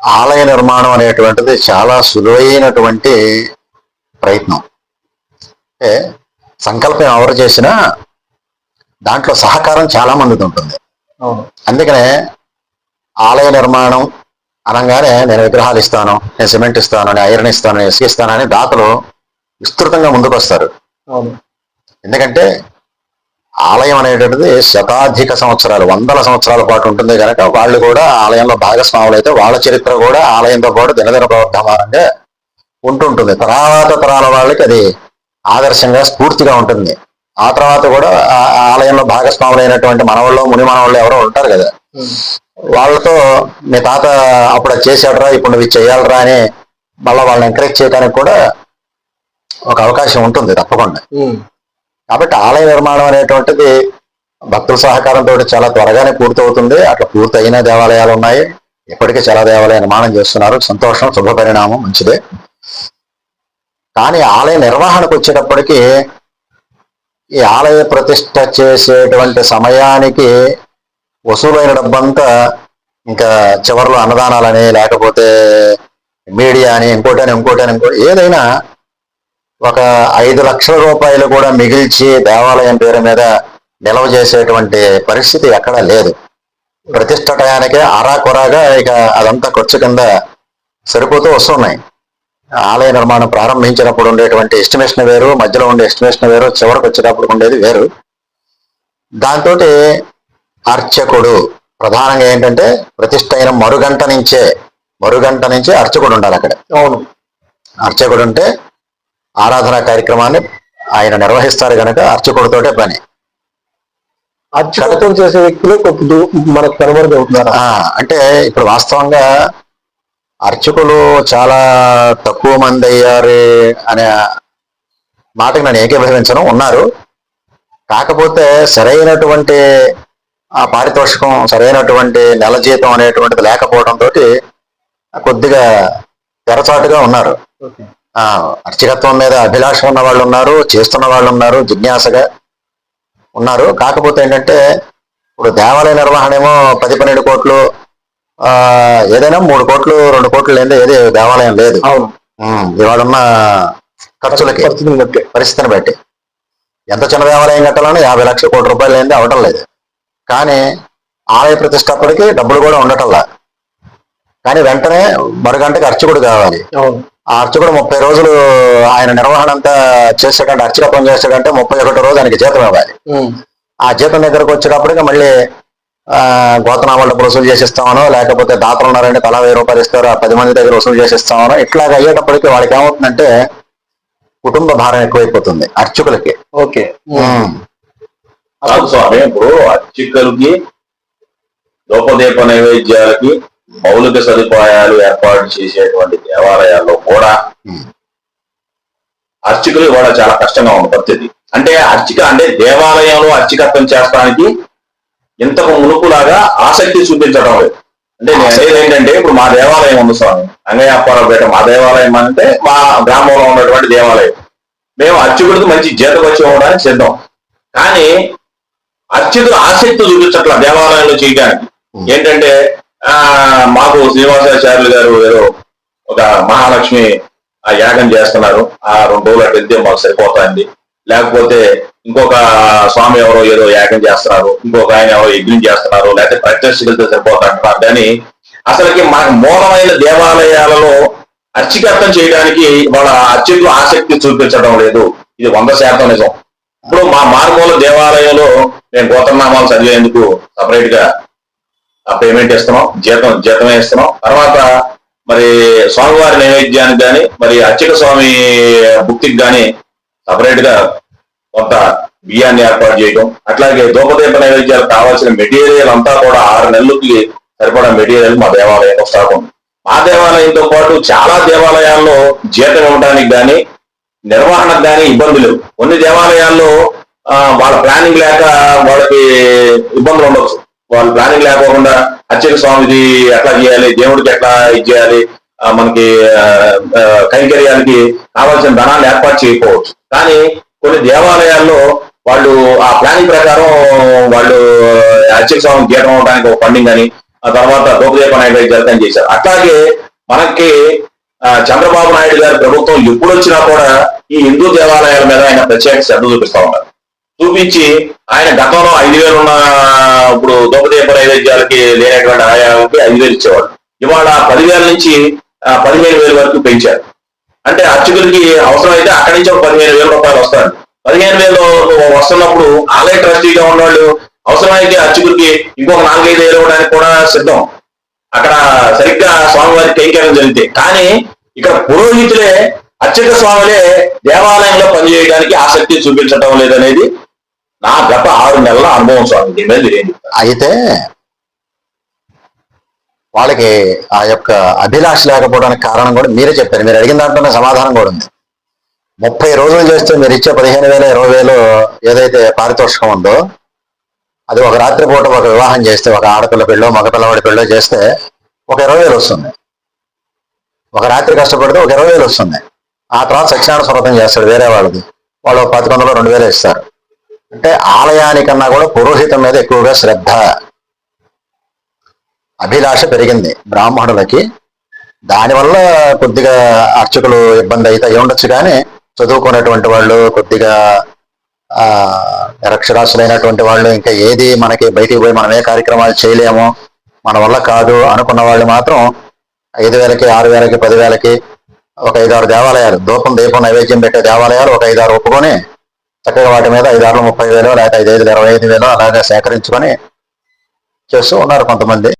ఆలయ నిర్మాణం అనేటువంటిది చాలా సులువైనటువంటి ప్రయత్నం. అంటే సంకల్పం ఎవరు చేసినా దాంట్లో సహకారం చాలా మందిది ఉంటుంది. అందుకనే ఆలయ నిర్మాణం అనగానే నేను విగ్రహాలు ఇస్తాను నేను సిమెంట్ ఇస్తాను నేను ఐరన్ ఇస్తాను నేను ఇసుక ఇస్తాను అని దాతలు విస్తృతంగా ముందుకు వస్తారు అవును. ఎందుకంటే ఆలయం అనేటువంటిది శతాధిక సంవత్సరాలు వందల సంవత్సరాల పాటు ఉంటుంది కనుక వాళ్ళు కూడా ఆలయంలో భాగస్వాములు అయితే వాళ్ళ చరిత్ర కూడా ఆలయంతో పాటు దినదిన ప్రవర్తమానంగా ఉంటుంటుంది తర్వాత తరాల వాళ్ళకి అది ఆదర్శంగా స్ఫూర్తిగా ఉంటుంది ఆ తర్వాత కూడా ఆలయంలో భాగస్వాములైనటువంటి మనవాళ్ళు ముని మనవాళ్ళు ఎవరో ఉంటారు కదా. వాళ్ళతో మీ తాత అప్పుడు చేశాడురా ఇప్పుడు నువ్వు చేయాలరా అని మళ్ళీ వాళ్ళని ఎంకరేజ్ చేయడానికి కూడా ఒక అవకాశం ఉంటుంది తప్పకుండా. కాబట్టి ఆలయ నిర్మాణం అనేటువంటిది భక్తుల సహకారంతో చాలా త్వరగానే పూర్తవుతుంది. అట్లా పూర్తయిన దేవాలయాలు ఉన్నాయి. ఇప్పటికే చాలా దేవాలయ నిర్మాణం చేస్తున్నారు. సంతోషం శుభ పరిణామం మంచిదే. కానీ ఆలయ నిర్వహణకు వచ్చేటప్పటికి ఈ ఆలయ ప్రతిష్ట చేసేటువంటి సమయానికి వసూలైన డబ్బంతా ఇంకా చివరిలో అన్నదానాలని లేకపోతే మీడియా అని ఇంకోటి అని ఇంకోటి అని ఇంకోటి ఏదైనా ఒక ఐదు లక్షల రూపాయలు కూడా మిగిల్చి దేవాలయం పేరు మీద నిల్వ చేసేటువంటి పరిస్థితి ఎక్కడా లేదు. ప్రతిష్ట టయానికే ఆరాకొరాగా ఇక అదంతా ఖర్చు కింద సరిపోతూ వస్తున్నాయి. ఆలయ నిర్మాణం ప్రారంభించినప్పుడు ఉండేటువంటి ఎస్టిమేషన్ వేరు మధ్యలో ఉండే ఎస్టిమేషన్ వేరు చివరికి వచ్చేటప్పుడు ఉండేది వేరు. దాంతో అర్చకుడు ప్రధానంగా ఏంటంటే ప్రతిష్ట అయిన మరుగంట నుంచే మరుగంట నుంచే అర్చకుడు ఉండాలి అక్కడ. అవును. అర్చకుడు ఉంటే ఆరాధన కార్యక్రమాన్ని ఆయన నిర్వహిస్తారు కనుక అర్చకుడితోటే పని. అర్చకత్వం చేసే వ్యక్తులు మనకు కనుమరుగు అవుతున్నారు అంటే ఇప్పుడు వాస్తవంగా అర్చకులు చాలా తక్కువ మంది అయ్యారు అనే మాటకి నేను ఏకీభవించను ఉన్నారు. కాకపోతే సరైనటువంటి ఆ పారితోషికం సరైనటువంటి నెల జీతం అనేటువంటిది లేకపోవడంతో కొద్దిగా తెరచాటుగా ఉన్నారు. అర్చకత్వం మీద అభిలాష ఉన్న వాళ్ళు ఉన్నారు చేస్తున్న వాళ్ళు ఉన్నారు జిజ్ఞాసగా ఉన్నారు. కాకపోతే ఏంటంటే ఇప్పుడు దేవాలయ నిర్వహణ ఏమో పది పన్నెండు కోట్లు ఆ ఏదైనా మూడు కోట్లు రెండు కోట్లు లేదా ఏది దేవాలయం లేదు. ఇవాళ ఉన్న ఖర్చులకి పరిస్థితిని బట్టి. ఎంత చిన్న దేవాలయం కట్టాలని యాభై లక్షల కోటి రూపాయలు ఏంది అవటం లేదు. కానీ ఆలయ ప్రతిష్టప్పటికి డబ్బులు కూడా ఉండటంలా. కానీ వెంటనే మరుగంటకి అర్చకుడు కావాలి. అర్చకుడు ముప్పై రోజులు ఆయన నిర్వహణ అంతా చేసాడంటే అర్చకత్వం చేసాడంటే ముప్పై ఒకటో రోజు ఆయనకి జీతం ఇవ్వాలి. ఆ జీతం దగ్గరకు వచ్చేటప్పటికి మళ్ళీ ఆ, గోతనామాల డబ్బులు వసూలు చేసిస్తామనో లేకపోతే దాతలు ఉన్నారంటే తలా వెయ్యి రూపాయలు ఇస్తారు ఆ పది మంది దగ్గర వసూలు చేసిస్తామనో ఇట్లాగ అయ్యేటప్పటికి వాళ్ళకి ఏమవుతుందంటే కుటుంబ భారం ఎక్కువైపోతుంది అర్చకులకి. ఓకే. ఇప్పుడు అర్చకులకి దూపదీప నైవేద్యాలకి మౌలిక సదుపాయాలు ఏర్పాటు చేసేటువంటి దేవాలయాల్లో కూడా ఉమ్. అర్చకులు కూడా చాలా కష్టంగా ఉంది పరిస్థితి అంటే అర్చక అంటే దేవాలయంలో అర్చకత్వం చేస్తానికి ఇంతకు మునుపులాగా ఆసక్తి చూపించడం లేదు. అంటే నేను అనేది ఏంటంటే ఇప్పుడు మా దేవాలయం ఉంది స్వామి. అంగయ్యప్పారపేట మా దేవాలయం అంటే మా గ్రామంలో ఉన్నటువంటి దేవాలయం. మేము అర్చకుడికి మంచి జీతం వచ్చి ఇవ్వడానికి సిద్ధం. కానీ అర్చకులు ఆసక్తి చూపించట్ల దేవాలయంలో చేయడానికి. ఏంటంటే ఆ మాకు శ్రీనివాసాచార్యులు గారు ఏదో ఒక మహాలక్ష్మి ఆ యాగం చేస్తున్నారు. ఆ రెండు రోజులు అటు వెళ్తే మాకు సరిపోతుంది. లేకపోతే ఇంకొక స్వామి ఎవరో ఏదో యాగం చేస్తున్నారు. ఇంకొక ఆయన ఎవరో యజ్ఞం చేస్తున్నారు. లేకపోతే ప్రత్యక్షకులతో సరిపోతుంటారు కానీ అసలుకి మనకు మూలమైన దేవాలయాలలో అర్చకత్వం చేయడానికి వాళ్ళ అర్చకులు ఆసక్తి చూపించడం లేదు. ఇది వంద శాతం నిజం. ఇప్పుడు మా మార్మూల దేవాలయంలో నేను గోత్రనామాలు చదివేందుకు సపరేట్గా పేమెంట్ ఇస్తున్నాం జీతం జీతమే ఇస్తున్నాం. తర్వాత మరి స్వామివారి నైవేద్యానికి కానీ మరి అర్చక స్వామి భుక్తికి కానీ సపరేట్గా కొంత బియ్యాన్ని ఏర్పాటు చేయడం అట్లాగే దూపదీప నైవేద్యాలకు కావాల్సిన మెటీరియల్ అంతా కూడా ఆరు నెలలకి సరిపడా మెటీరియల్ మా దేవాలయంలో స్టాక్ ఉంది. మా దేవాలయంతో పాటు చాలా దేవాలయాల్లో జీతం ఇవ్వడానికి కానీ నిర్వహణకు కానీ ఇబ్బందులు కొన్ని దేవాలయాల్లో వాళ్ళ ప్లానింగ్ లేక వాళ్ళకి ఇబ్బందులు ఉండొచ్చు. వాళ్ళు ప్లానింగ్ లేకోకుండా అర్చక స్వామిది ఎట్లా చేయాలి దేవుడికి ఎట్లా ఇది చేయాలి ఆ, మనకి ఆ, కైంకర్యాలకి కావాల్సిన ధనాన్ని ఏర్పాటు చేయకపోవచ్చు. కానీ కొన్ని దేవాలయాల్లో వాళ్ళు ఆ ప్లానింగ్ ప్రకారం వాళ్ళు అర్చక స్వామి గీయడం అవడానికి ఒక ఫండింగ్ అని ఆ తర్వాత గోపదీప నైవేద్యాలు చేశారు. అట్లాగే మనకి ఆ, చంద్రబాబు నాయుడు గారి ప్రభుత్వం ఎప్పుడు వచ్చినా కూడా ఈ హిందూ దేవాలయాల మీద ఆయన ప్రత్యేక శ్రద్ధ చూపిస్తా ఉన్నారు. చూపించి ఆయన గతంలో ఐదు వేలు ఉన్న ఇప్పుడు దోపదీప నైవేద్యాలకి లేనటువంటి ఆయాకి ఐదు వేలు ఇచ్చేవాడు ఇవాళ పదివేల నుంచి పదిహేను వేల వరకు పెంచారు. అంటే అర్చకులకి అవసరమైతే అక్కడి నుంచి ఒక పదిహేను వేల రూపాయలు వస్తారు పదిహేను వేలు వస్తున్నప్పుడు ఆలయ ట్రస్టీగా ఉన్నవాళ్ళు అవసరమైతే అర్చకులకి ఇంకొక నాలుగైదు వేలు ఇవ్వడానికి కూడా సిద్ధం. అక్కడ సరిగ్గా స్వామివారి కైంకర్యం జరిగితే. కానీ ఇక్కడ పురోహితులే అర్చక స్వాములే దేవాలయంలో పనిచేయడానికి ఆసక్తి చూపించటం లేదనేది నా గత ఆరు నెలల అనుభవం స్వామి దీని మీద మీరేం చెప్తారు? అయితే వాళ్ళకి ఆ యొక్క అభిలాష లేకపోవడానికి కారణం కూడా మీరే చెప్పారు. మీరు అడిగిన దాంట్లోనే సమాధానం కూడా ఉంది. ముప్పై రోజులు చేస్తే మీరు ఇచ్చే పదిహేను వేల ఇరవై వేలు ఏదైతే పారితోషికం ఉందో అది ఒక రాత్రి పూట ఒక వివాహం చేస్తే ఒక ఆడపిల్ల పెళ్ళో మగ పిల్లవాడి పెళ్ళో చేస్తే ఒక ఇరవై వేలు వస్తుంది. ఒక రాత్రి కష్టపడితే ఒక ఇరవై వేలు వస్తుంది. ఆ తర్వాత సత్యనారాయణ స్వరతం చేస్తాడు వేరే వాళ్ళది. వాళ్ళు పది వందలు రెండు వేలు ఇస్తారు. అంటే ఆలయానికన్నా కూడా పురోహితం మీద ఎక్కువగా శ్రద్ధ. అభిలాష పెరిగింది బ్రాహ్మణులకి. దానివల్ల కొద్దిగా అర్చకులు ఇబ్బంది అయితే అయి ఉండొచ్చు కానీ చదువుకున్నటువంటి వాళ్ళు కొద్దిగా ఆ వాళ్ళు ఇంకా ఏది మనకి బయటికి పోయి మనం ఏ కార్యక్రమాలు చేయలేము. మన వల్ల కాదు అనుకున్న వాళ్ళు మాత్రం ఐదు వేలకి ఆరు వేలకి పదివేలకి ఒక ఐదారు దేవాలయాలు దూపం దీపం నైవేద్యం పెట్టే దేవాలయాలు ఒక ఐదారు ఒప్పుకొని చక్కగా వాటి మీద ఐదు ఆరు ముప్పై వేలు లేకపోతే ఐదు ఐదు ఇరవై ఐదు వేలు అలాగే సేకరించుకొని చేస్తూ ఉన్నారు కొంతమంది.